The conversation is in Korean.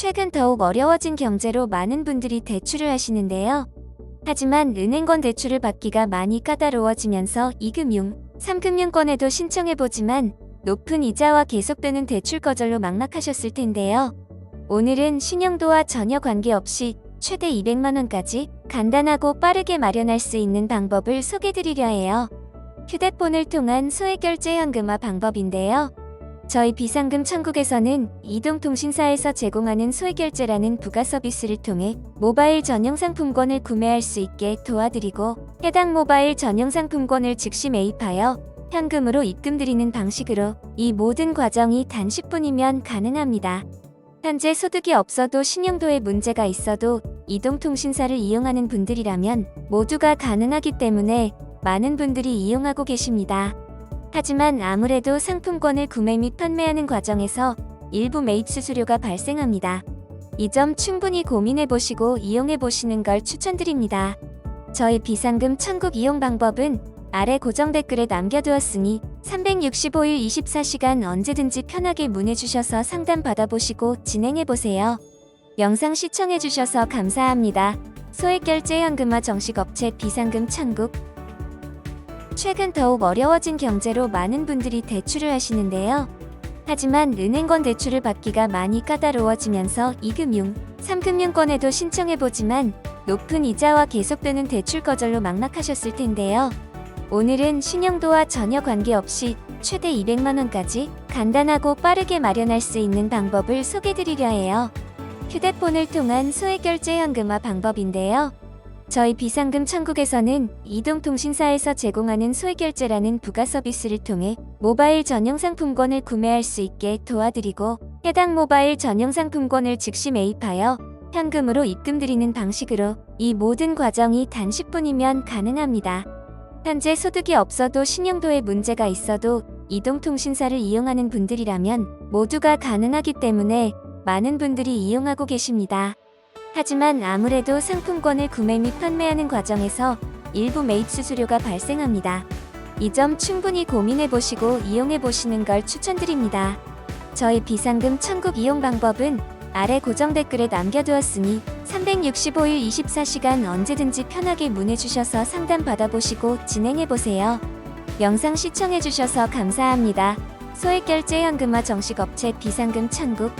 최근 더욱 어려워진 경제로 많은 분들이 대출을 하시는데요. 하지만 은행권 대출을 받기가 많이 까다로워지면서 2금융, 3금융권에도 신청해보지만 높은 이자와 계속되는 대출 거절로 막막하셨을 텐데요. 오늘은 신용도와 전혀 관계없이 최대 200만원까지 간단하고 빠르게 마련할 수 있는 방법을 소개드리려 해요. 휴대폰을 통한 소액 결제 현금화 방법인데요. 저희 비상금 천국에서는 이동통신사에서 제공하는 소액결제라는 부가 서비스를 통해 모바일 전용 상품권을 구매할 수 있게 도와드리고 해당 모바일 전용 상품권을 즉시 매입하여 현금으로 입금드리는 방식으로 이 모든 과정이 단 10분이면 가능합니다. 현재 소득이 없어도 신용도에 문제가 있어도 이동통신사를 이용하는 분들이라면 모두가 가능하기 때문에 많은 분들이 이용하고 계십니다. 하지만 아무래도 상품권을 구매 및 판매하는 과정에서 일부 매입 수수료가 발생합니다. 이 점 충분히 고민해 보시고 이용해 보시는 걸 추천드립니다. 저희 비상금 천국 이용 방법은 아래 고정 댓글에 남겨두었으니 365일 24시간 언제든지 편하게 문의 주셔서 상담 받아보시고 진행해 보세요. 영상 시청해 주셔서 감사합니다. 소액 결제 현금화 정식 업체 비상금 천국 최근 더욱 어려워진 경제로 많은 분들이 대출을 하시는데요. 하지만 은행권 대출을 받기가 많이 까다로워지면서 2금융, 3금융권에도 신청해보지만 높은 이자와 계속되는 대출 거절로 막막하셨을 텐데요. 오늘은 신용도와 전혀 관계없이 최대 200만원까지 간단하고 빠르게 마련할 수 있는 방법을 소개드리려 해요. 휴대폰을 통한 소액 결제 현금화 방법인데요. 저희 비상금 천국에서는 이동통신사에서 제공하는 소액결제라는 부가 서비스를 통해 모바일 전용 상품권을 구매할 수 있게 도와드리고 해당 모바일 전용 상품권을 즉시 매입하여 현금으로 입금드리는 방식으로 이 모든 과정이 단 10분이면 가능합니다. 현재 소득이 없어도 신용도에 문제가 있어도 이동통신사를 이용하는 분들이라면 모두가 가능하기 때문에 많은 분들이 이용하고 계십니다. 하지만 아무래도 상품권을 구매 및 판매하는 과정에서 일부 매입 수수료가 발생합니다. 이 점 충분히 고민해 보시고 이용해 보시는 걸 추천드립니다. 저희 비상금 천국 이용 방법은 아래 고정 댓글에 남겨두었으니 365일 24시간 언제든지 편하게 문의 주셔서 상담 받아보시고 진행해 보세요. 영상 시청해 주셔서 감사합니다. 소액 결제 현금화 정식 업체 비상금 천국